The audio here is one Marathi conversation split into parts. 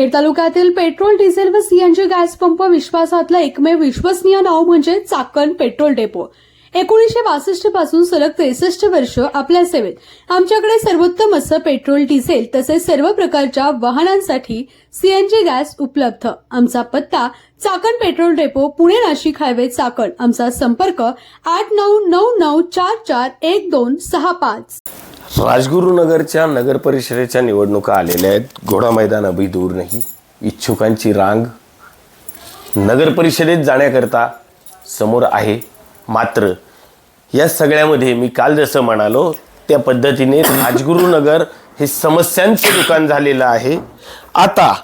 खेड तालुक्यातील पेट्रोल डिझेल व सीएनजी गॅस पंप विश्वासातलं एकमेव विश्वसनीय नाव म्हणजे चाकण पेट्रोल डेपो. एकोणीसशे बासष्टपासून सलग त्रेसष्ट वर्ष आपल्या सेवेत. आमच्याकडे सर्वोत्तम असं पेट्रोल डिझेल तसेच सर्व प्रकारच्या वाहनांसाठी सीएनजी गॅस उपलब्ध. आमचा पत्ता Chakan petrol depot Pune Nashik highway Chakan. आमचा संपर्क आठ नऊ नऊ नऊ चार चार एक दोन सहा पाच. राजगुरुनगरच्या नगर परिषदेच्या निवडणुका आलेल्या आहेत. घोडा मैदान अभि दूर नाही. इच्छुकांची रांग नगर परिषदेत जाण्याकरता समोर आहे. मात्र या सगळ्यामध्ये मी काल जसं म्हणालो त्या पद्धतीने राजगुरुनगर हे समस्यांचं दुकान झालेलं आहे. आता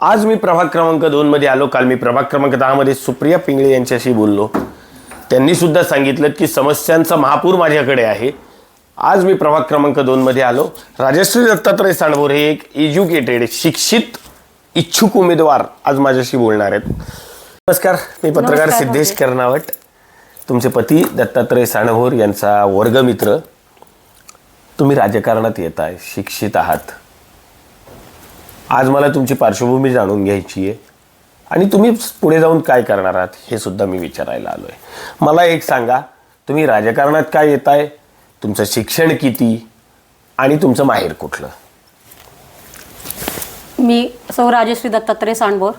आज मी प्रभाग क्रमांक दोनमध्ये आलो. काल मी प्रभाग क्रमांक दहामध्ये सुप्रिया पिंगळे यांच्याशी बोललो. त्यांनी सुद्धा सांगितलं की समस्यांचा महापूर माझ्याकडे आहे. आज मी प्रभाग क्रमांक दोनमध्ये आलो. राजश्री दत्तात्रय सांडभोर हे एक एज्युकेटेड शिक्षित इच्छुक उमेदवार आज माझ्याशी बोलणार आहेत. नमस्कार मी पत्रकार सिद्धेश. कर्नावट. तुमचे पती दत्तात्रय साणभोर यांचा वर्गमित्र. तुम्ही राजकारणात येत आहे शिक्षित आहात. आज मला तुमची पार्श्वभूमी जाणून घ्यायची आहे. आणि तुम्ही पुढे जाऊन काय करणार आहात हे सुद्धा मी विचारायला आलो आहे मला एक सांगा तुम्ही राजकारणात काय येत आहे तुमचं शिक्षण किती आणि तुमचं माहेर कुठलं? मी सौ राजश्री दत्तात्रय सांडबोर.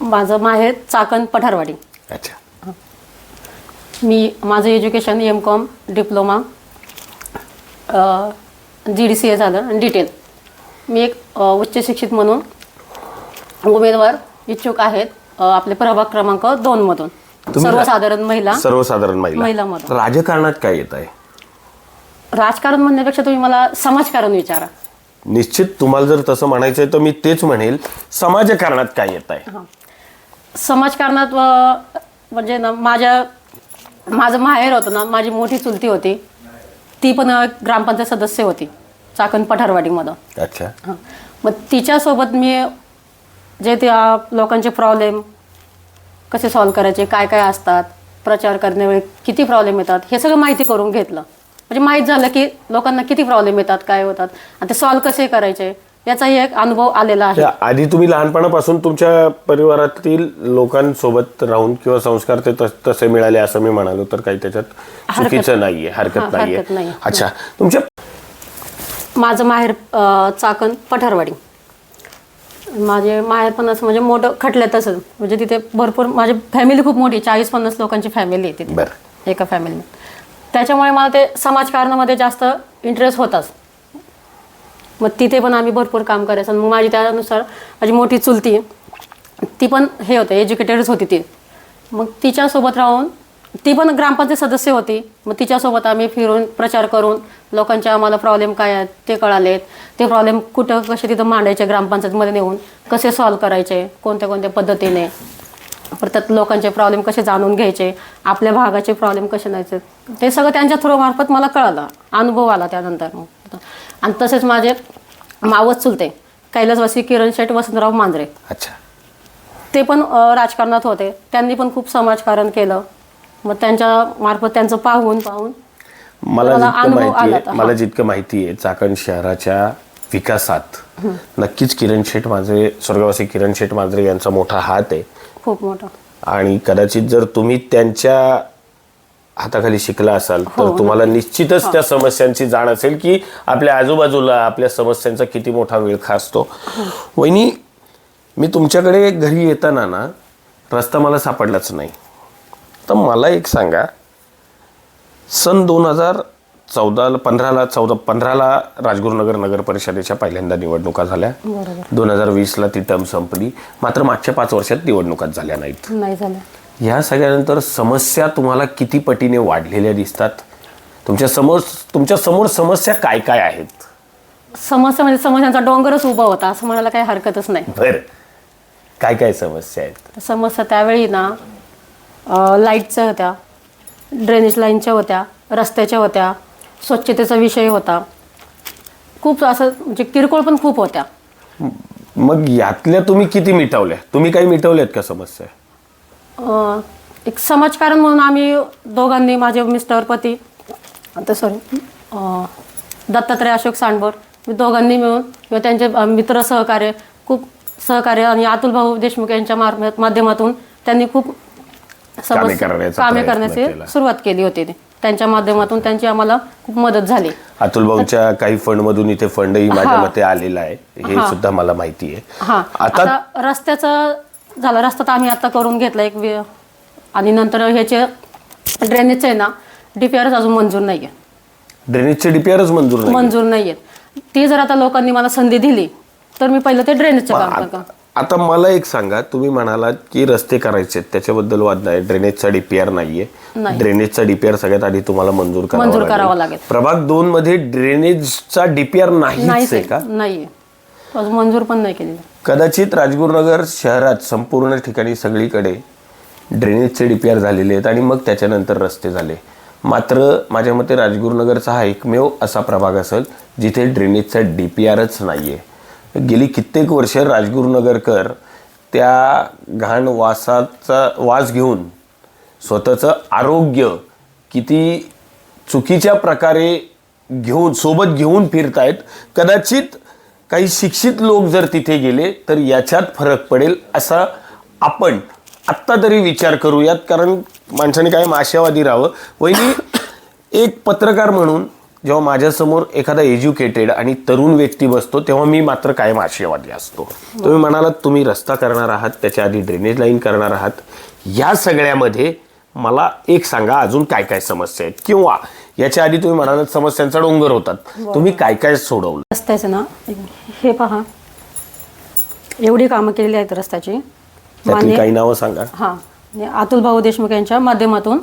माझं माहेर चाकण पठारवाडी. अच्छा. मी माझं education M com diploma G D C A झालं आणि डिटेल मी एक अ, उच्च शिक्षित म्हणून उमेदवार इच्छुक आहेत अ, आपले प्रभाग क्रमांक दोनमधून तुम्ही- सर्वसाधारण महिला? सर्वसाधारण महिला. राजकारणात काय येत आहे? राजकारण म्हणण्यापेक्षा तुम्ही मला समाजकारण विचारा. निश्चित तुम्हाला जर तसं म्हणायचं आहे तर मी तेच म्हणेल. समाजकारणात काय येत आहे? समाजकारणात अ, म्हणजे ना माझ्या माझं माहेर होतं ना माझी मोठी चुलती होती. ती पण अ, ग्रामपंचायत सदस्य होती चाकण पठारवाडीमधून अच्छा. हां. मग तिच्यासोबत मी जे ते अ, लोकांचे प्रॉब्लेम कसे सॉल्व करायचे काय काय असतात प्रचार करण्यावेळी किती प्रॉब्लेम येतात हे सगळं माहिती करून घेतलं. म्हणजे माहीत झालं की लोकांना किती प्रॉब्लेम येतात काय होतात आणि ते सॉल्व कसे करायचे याचाही एक अनुभव आलेला आहे. आधी तुम्ही लहानपणापासून तुमच्या परिवारातील लोकांसोबत राहून किंवा संस्कार ते तस- मिळाले असं मी म्हणालो तर काही त्याच्यात चुकीचं नाहीये हरकत नाहीये. अच्छा तुमच्या माझं माहेर चाकण पठारवाडी. माझे माहेर पण असं म्हणजे मोठं खटल्यातच म्हणजे तिथे भरपूर माझी फॅमिली खूप मोठी चाळीस पन्नास लोकांची फॅमिली आहे तिथे. एका फॅमिलीमध्ये त्याच्यामुळे मला ते समाजकारणामध्ये जास्त इंटरेस्ट होताच. मग तिथे पण आम्ही भरपूर काम करायचं. मग माझी त्यानुसार माझी मोठी चुलती ती पण हे होते एज्युकेटेडच होती ती. मग तिच्यासोबत राहून ती पण ग्रामपंचायत सदस्य होती. मग तिच्यासोबत आम्ही फिरून प्रचार करून लोकांचे आम्हाला प्रॉब्लेम काय आहेत ते कळालेत. ते प्रॉब्लेम कुठं कसे तिथं मांडायचे ग्रामपंचायतमध्ये नेऊन? कसे सॉल्व करायचे? कोणत्या कोणत्या पद्धतीने? परत लोकांचे प्रॉब्लेम कसे जाणून घ्यायचे? आपल्या भागाचे प्रॉब्लेम कसे न्यायचे ते सगळं त्यांच्या थ्रू मार्फत मला कळालं. अनुभव आला त्यानंतर. मग आणि तसेच माझे मावस चुलते कैलासवासी किरण शेठ वसंतराव मांजरे. अच्छा. ते पण राजकारणात होते. त्यांनी पण खूप समाजकारण केलं. मग त्यांच्या मार्फत त्यांचं पाहून पाहून. मला जितकं अनुभव माहिती आला आहे मला हा. जितकं माहिती आहे चाकण शहराच्या विकासात नक्कीच किरण शेठ माझे स्वर्गवासी किरण शेठ मांजरे यांचा मोठा हात आहे. खूप मोठं. आणि कदाचित जर तुम्ही त्यांच्या हाताखाली शिकला असाल तर हो, तुम्हाला निश्चितच त्या समस्यांची जाण असेल की आपल्या आजूबाजूला आपल्या समस्यांचा किती मोठा वेळखा असतो वहिनी मी तुमच्याकडे घरी येताना ना रस्ता मला सापडलाच नाही. तर मला एक सांगा. सन दोन हजार चौदाला पंधराला चौदा पंधराला राजगुरुनगर नगर परिषदेच्या पहिल्यांदा निवडणुका झाल्या. दोन हजार वीसला ती टर्म संपली. मात्र मागच्या पाच वर्षात निवडणुकाच झाल्या नाहीत. नाही ह्या सगळ्यानंतर समस्या तुम्हाला किती पटीने वाढलेल्या दिसतात? तुमच्यासमोर तुमच्यासमोर समस्या काय काय आहेत? समस्या म्हणजे समस्यांचा डोंगरच उभा होता असं म्हणायला काही हरकतच नाही. बर. काय काय समस्या आहेत? समस्या त्यावेळी ना लाईटच्या होत्या ड्रेनेज लाईनच्या होत्या रस्त्याच्या होत्या स्वच्छतेचा विषय होता. खूप असं म्हणजे किरकोळ पण खूप होत्या. मग यातल्या तुम्ही किती मिटवल्या? तुम्ही काही मिटवल्यात का समस्या? अ, एक समाजकारण म्हणून आम्ही दोघांनी माझे मिस्टर पती आता सॉरी दत्तात्रय अशोक सांडभर मी दोघांनी मिळून किंवा त्यांचे अ, मित्र सहकार्य खूप सहकार्य आणि अतुल भाऊ देशमुख यांच्या मार्फ- माध्यमातून त्यांनी खूप कामे करण्याचा कामे प्रयत्न करण्याची केला. सुरुवात केली होती ती. त्यांच्या माध्यमातून त्यांची आम्हाला खूप मदत झाली. अतुल भाऊच्या काही फंड मधून इथे फंडही माझ्या हा. मते आलेला आहे. हे. सुद्धा मला माहिती आहे. हा. आता आता रस्त्याचं झालं रस्ता तर आम्ही आता करून घेतला एक वे- आणि नंतर ह्याचे ड्रेनेजचं आहे ना डीपीआरच अजून मंजूर नाहीये. ड्रेनेजचे डीपीआरच मंजूर नाही मंजूर नाहीये. ती जर आता लोकांनी मला संधी दिली तर मी पहिलं ते ड्रेनेजचं काम करतो आता मला एक सांगा तुम्ही म्हणालात की रस्ते करायचे आहेत, त्याच्याबद्दल वाद नाही ड्रेनेजचा डीपीआर नाहीये. नाही. ड्रेनेजचा डीपीआर सगळ्यात आधी तुम्हाला मंजूर करावा मंजूर करावा लागेल. प्रभाग दोन मध्ये ड्रेनेजचा डीपीआर नाहीच आहे आहे, का? नाहीये. अजून मंजूर पण नाही केलेलं. कदाचित राजगुरुनगर शहरात संपूर्ण ठिकाणी सगळीकडे ड्रेनेजचे डीपीआर झालेले आहेत आणि मग त्याच्यानंतर रस्ते झाले. मात्र माझ्या मते राजगुरुनगरचा हा एकमेव असा प्रभाग असेल जिथे ड्रेनेजचा डीपीआरच नाहीये. गेली कित्येक वर्ष राजगुरुनगरकर त्या घाण वासाचा वास घेऊन स्वतःचं आरोग्य किती चुकीच्या प्रकारे घेऊन सोबत घेऊन फिरतायत कदाचित काही शिक्षित लोक जर तिथे गेले तर याच्यात फरक पडेल असा आपण आत्ता तरी विचार करूयात कारण माणसाने काय आशावादी राहावं. वहिनी एक पत्रकार म्हणून जेव्हा माझ्यासमोर एखादा एज्युकेटेड आणि तरुण व्यक्ती बसतो तेव्हा मी मात्र कायम आशयवादी असतो. तुम्ही म्हणालात तुम्ही रस्ता करणार आहात त्याच्या आधी ड्रेनेज लाईन करणार आहात. या सगळ्यामध्ये मला एक सांगा अजून काय काय समस्या आहेत? किंवा याच्या आधी तुम्ही म्हणालात समस्यांचा डोंगर होतात. तुम्ही काय काय सोडवलं? रस्त्याचं ना हे पहा. एवढी कामं केलेली आहेत रस्त्याची. त्यातली मान्य काही नावं सांगा. हां. आणि अतुल भाऊ देशमुख यांच्या माध्यमातून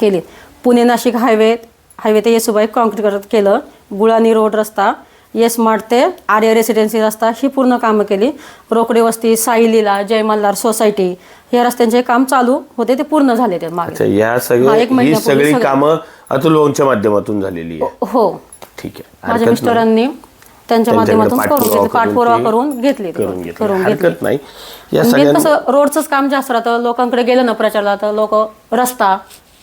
केली पुणे नाशिक हायवे हायवे ते येसुबाई कॉन्क्रीट करत केलं. गुळानी रोड रस्ता येस मार्ट ते आर्य रेसिडेन्सी रस्ता ही पूर्ण कामं केली. रोकडे वस्ती साई लीला जय मल्हार सोसायटी या रस्त्यांचे काम चालू होते ते पूर्ण झाले ते अच्छा मागे या सगळे कामं अतुल भाऊंच्या माध्यमातून झालेली आहे. हो. ठीक आहे. माझ्या. मिस्टरांनी त्यांच्या माध्यमातून करून पाठपुरावा घेतले पाठपुरावा ते करून घेतली करून घेतलं. नाही. सगळ्या कसं रोडचंच काम जास्त राहतं लोकांकडे गेलं ना प्रचारला तर लोक रस्ता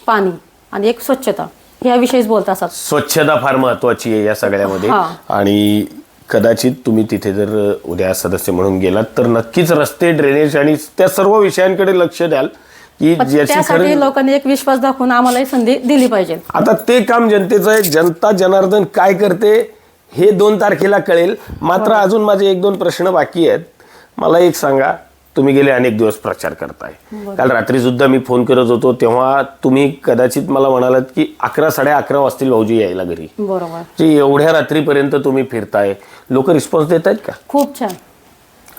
पाणी आणि एक स्वच्छता. ह्याविषयीच बोलत असतात स्वच्छता फार महत्वाची आहे या सगळ्यामध्ये. हा. आणि कदाचित तुम्ही तिथे जर उद्या सदस्य म्हणून गेलात तर नक्कीच रस्ते ड्रेनेज आणि त्या सर्व विषयांकडे लक्ष द्याल की पण ज्याची त्यासाठी खरं लोकांनी एक विश्वास दाखवून आम्हाला ही संधी दिली पाहिजे. आता ते काम जनतेचं आहे. जनता जनार्दन काय करते हे दोन तारखेला कळेल. मात्र अजून माझे एक दोन प्रश्न बाकी आहेत. मला एक सांगा. तुम्ही गेले अनेक दिवस प्रचार करताय. काल रात्री सुद्धा मी फोन करत होतो तेव्हा तुम्ही कदाचित मला म्हणालात की अकरा साडे अकरा वाजतील भाऊजी यायला घरी. बरोबर. एवढ्या रात्रीपर्यंत तुम्ही फिरताय. लोक रिस्पॉन्स देत आहेत का? खूप छान.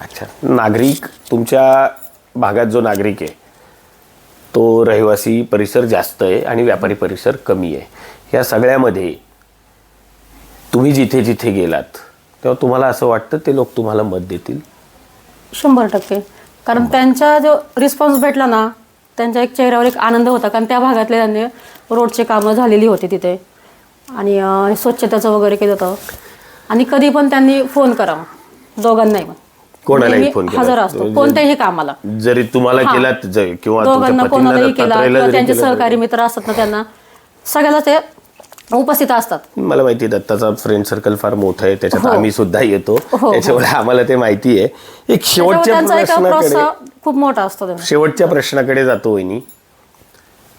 अच्छा. नागरिक तुमच्या भागात जो नागरिक आहे तो रहिवासी परिसर जास्त आहे आणि व्यापारी परिसर कमी आहे. या सगळ्यामध्ये तुम्ही जिथे जिथे गेलात तेव्हा तुम्हाला असं वाटतं ते लोक तुम्हाला मत देतील? शंभर टक्के. कारण त्यांचा जो रिस्पॉन्स भेटला ना त्यांच्या एक चेहऱ्यावर एक आनंद होता. कारण त्या भागातले त्यांनी रोडचे कामं झालेली होती तिथे. आणि स्वच्छतेचं वगैरे केलं होतं. आणि कधी पण त्यांनी फोन करावा. दोघांनाही पण. कोणालाही फोन केला? हजर असतो. कोणत्याही कामाला. जरी तुम्हाला ज- किंवा दोघांना कोणालाही केला किंवा त्यांचे केलं सहकारी मित्र असतात ना त्यांना सगळ्याला ते उपस्थित असतात. मला माहिती आहे दत्ताचा फ्रेंड सर्कल फार मोठं आहे त्याच्यात हो. आम्ही सुद्धा येतो. हो. त्याच्यामुळे आम्हाला ते माहिती आहे. एक त्याच्यामुळे शेवटच्या त्यांचा एक प्रश्नाकडे प्रोत्साह खूप मोठा असतो त्यांना शेवटच्या प्रश्नाकडे जातो वहिनी.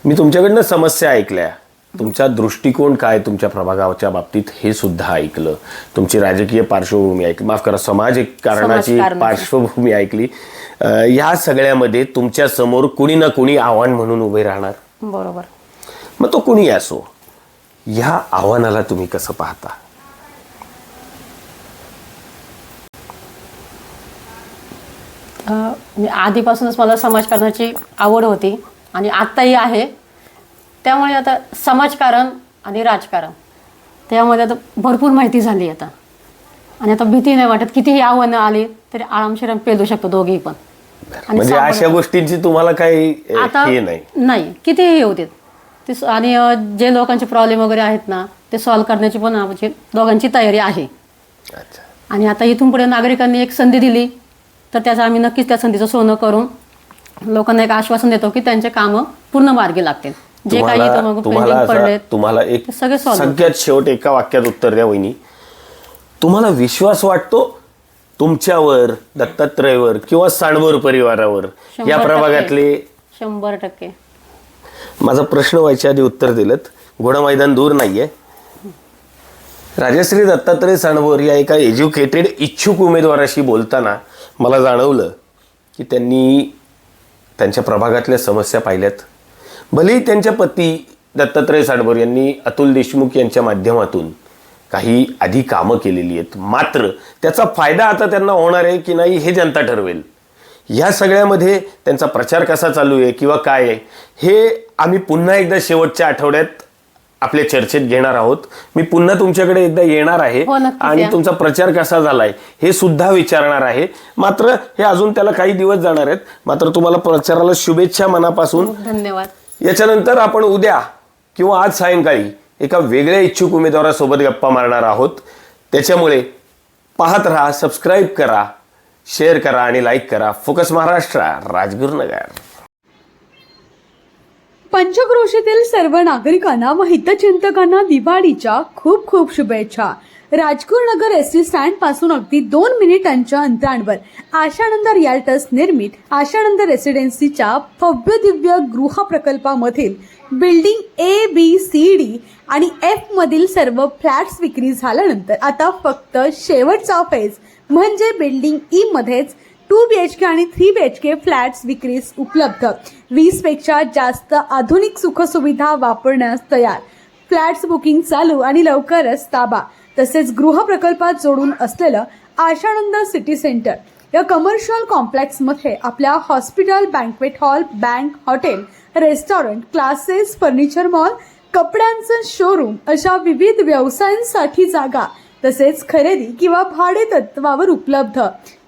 मी तुमच्याकडनं समस्या ऐकल्या. तुमचा दृष्टिकोन काय तुमच्या प्रभागाच्या बाबतीत हे सुद्धा ऐकलं. तुमची राजकीय पार्श्वभूमी ऐकली. माफ करा समाज कारणाची समाजकारणाची. पार्श्वभूमी ऐकली. अं, या सगळ्यामध्ये तुमच्यासमोर कुणी ना कुणी आव्हान म्हणून उभे राहणार. बरोबर. मग तो कुणी असो? ह्या आव्हानाला तुम्ही कसं पाहता? अं, आधीपासूनच मला समाजकारणाची आवड होती आणि आत्ताही आहे. त्यामुळे आता समाजकारण आणि राजकारण त्यामध्ये आता भरपूर माहिती झाली आता. आणि आता भीती नाही वाटत कितीही आव्हानं आली तरी आरामशीर पेलू शकतो दोघेही पण. आणि म्हणजे सामोरं- अशा गोष्टींची तुम्हाला काही अं, आता हे नाही. नाही कितीही हे होते ते आणि जे लोकांचे प्रॉब्लेम वगैरे आहेत ना ते सॉल्व्ह करण्याची पण आमची दोघांची तयारी आहे. अच्छा. आणि आता इथून पुढे नागरिकांनी एक संधी दिली तर त्याचं आम्ही नक्कीच त्या संधीचं सोनं करून लोकांना एक आश्वासन देतो की त्यांचे कामं पूर्ण मार्गी लागतील. जे काही इथं तुम्हाला मग पेंडिंग एक सगळे सगळ्यात शेवट एका वाक्यात उत्तर द्या वहिनी. तुम्हाला विश्वास वाटतो तुमच्यावर दत्तात्रयवर किंवा सांडवर परिवारावर? या. प्रभागातले शंभर टक्के. माझा प्रश्न व्हायच्या आधी उत्तर दिलं घोडा मैदान दूर नाहीये. राजश्री दत्तात्रय सांडवर या एका एज्युकेटेड इच्छुक उमेदवाराशी बोलताना मला जाणवलं की त्यांनी त्यांच्या प्रभागातल्या समस्या पाहिल्यात. भलेही त्यांच्या पती दत्तात्रय सांडवर यांनी अतुल देशमुख यांच्या माध्यमातून काही आधी कामं केलेली आहेत. मात्र त्याचा फायदा आता त्यांना होणार आहे की नाही हे जनता ठरवेल. ह्या सगळ्यामध्ये त्यांचा प्रचार कसा चालू आहे किंवा काय आहे हे आम्ही पुन्हा एकदा शेवटच्या आठवड्यात आपल्या चर्चेत घेणार आहोत. मी पुन्हा तुमच्याकडे एकदा येणार आहे हो, आणि. तुमचा प्रचार कसा झालाय हे सुद्धा विचारणार आहे. मात्र हे अजून त्याला काही दिवस जाणार आहेत. मात्र तुम्हाला प्रचाराला शुभेच्छा मनापासून. धन्यवाद. याच्यानंतर आपण उद्या किंवा आज सायंकाळी एका वेगळ्या इच्छुक उमेदवारासोबत गप्पा मारणार आहोत. त्याच्यामुळे पाहत राहा सबस्क्राईब करा शेअर करा आणि लाईक करा. फोकस महाराष्ट्र राजगुरुनगर पंचक्रोशीतील सर्व नागरिकांना व हितचिंतकांना दिवाळीच्या खूप खूप शुभेच्छा. राजगुर नगर एस टी स्टँडपासून अगदी दोन मिनिटांच्या अंतरांवर आशानंद रियाल्टस निर्मित आशानंद रेसिडेन्सीच्या भव्य दिव्य गृह प्रकल्पामधील building A B C D आणि एफ मधील सर्व फ्लॅट्स विक्री झाल्यानंतर आता फक्त शेवटचा फेज म्हणजे बिल्डिंग ई मध्येच टू बी एच के आणि three B H K flats विक्रीस उपलब्ध. वीसपेक्षा जास्त आधुनिक सुखसुविधा वापरण्यास तयार. फ्लॅट्स बुकिंग चालू आणि लवकरच ताबा. तसेच गृह प्रकल्पात जोडून असलेलं आशानंद सिटी सेंटर. या कमर्शियल कॉम्प्लेक्समध्ये आपल्या hospital banquet hall bank hotel restaurant classes furniture mall कपड्यांचं शोरूम अशा विविध व्यवसायांसाठी जागा तसेच खरेदी किंवा भाडे तत्वावर उपलब्ध.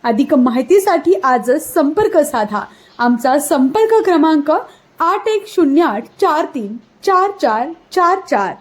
अधिक माहितीसाठी आजच संपर्क साधा. आमचा संपर्क क्रमांक आठ एक शून्य आठ चार तीन चार चार चार चार.